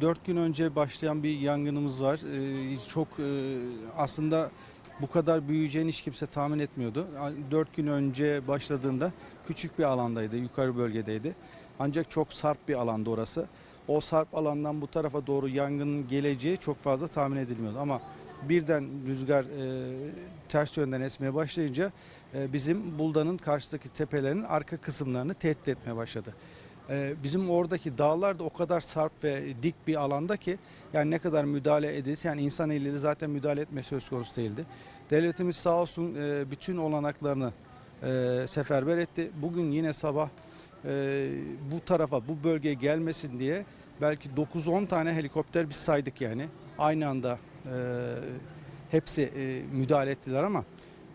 4 gün önce başlayan bir yangınımız var. Ee, çok e, aslında bu kadar büyüyeceğini hiç kimse tahmin etmiyordu. 4 gün önce başladığında küçük bir alandaydı, yukarı bölgedeydi. Ancak çok sarp bir alanda orası. O sarp alandan bu tarafa doğru yangının geleceği çok fazla tahmin edilmiyordu. Ama birden rüzgar e, ters yönden esmeye başlayınca e, bizim Bulda'nın karşıdaki tepelerin arka kısımlarını tehdit etmeye başladı. E, bizim oradaki dağlar da o kadar sarp ve dik bir alanda ki yani ne kadar müdahale edilse yani insan eliyle zaten müdahale etme söz konusu değildi. Devletimiz sağ olsun e, bütün olanaklarını e, seferber etti. Bugün yine sabah e, bu tarafa bu bölgeye gelmesin diye belki 9-10 tane helikopter biz saydık yani. Aynı anda hepsi müdahale ettiler ama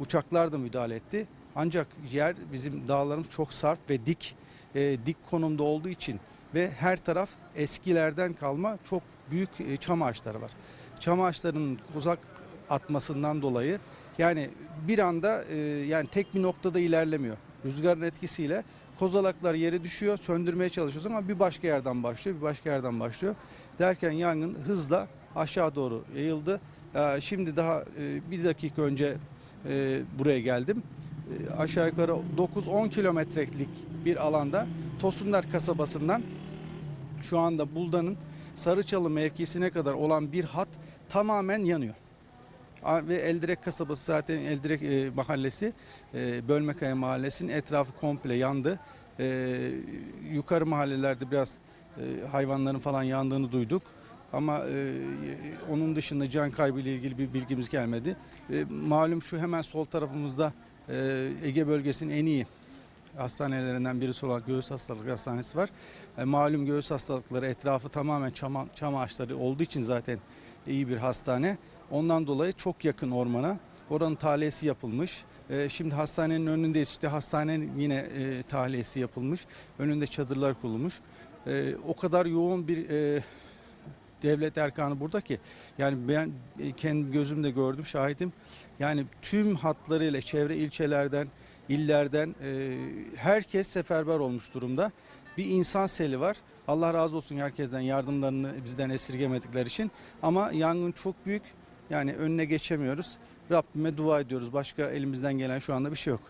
uçaklar da müdahale etti. Ancak yer bizim dağlarımız çok sarp ve dik e, dik konumda olduğu için ve her taraf eskilerden kalma çok büyük e, çam ağaçları var. Çam ağaçlarının uzak atmasından dolayı yani bir anda e, yani tek bir noktada ilerlemiyor. Rüzgarın etkisiyle kozalaklar yere düşüyor, söndürmeye çalışıyoruz ama bir başka yerden başlıyor, bir başka yerden başlıyor. Derken yangın hızla aşağı doğru yayıldı. Ee, Şimdi daha e, bir dakika önce e, buraya geldim. E, Aşağı yukarı 9-10 kilometrelik bir alanda Tosunlar kasabasından şu anda Bulda'nın Sarıçalı mevkisine kadar olan bir hat tamamen yanıyor. Ve Eldirek kasabası zaten Eldirek e, mahallesi, e, Bölmekaya mahallesinin etrafı komple yandı. E, yukarı mahallelerde biraz e, hayvanların falan yandığını duyduk. Ama e, onun dışında can kaybı ile ilgili bir bilgimiz gelmedi. E, malum şu hemen sol tarafımızda Ege bölgesinin en iyi hastanelerinden birisi olan Göğüs Hastalıkları Hastanesi var. E, malum göğüs hastalıkları etrafı tamamen çam, çam ağaçları olduğu için zaten iyi bir hastane. Ondan dolayı çok yakın ormana. Oranın tahliyesi yapılmış. E, şimdi hastanenin önündeyiz. İşte hastanenin yine e, tahliyesi yapılmış. Önünde çadırlar kurulmuş. O kadar yoğun bir e, devlet erkanı burada ki yani ben e, kendi gözümle gördüm şahidim. Yani tüm hatlarıyla çevre ilçelerden, illerden e, herkes seferber olmuş durumda. Bir insan seli var. Allah razı olsun herkesten yardımlarını bizden esirgemedikleri için. Ama yangın çok büyük. Yani önüne geçemiyoruz. Rabbime dua ediyoruz. Başka elimizden gelen şu anda bir şey yok.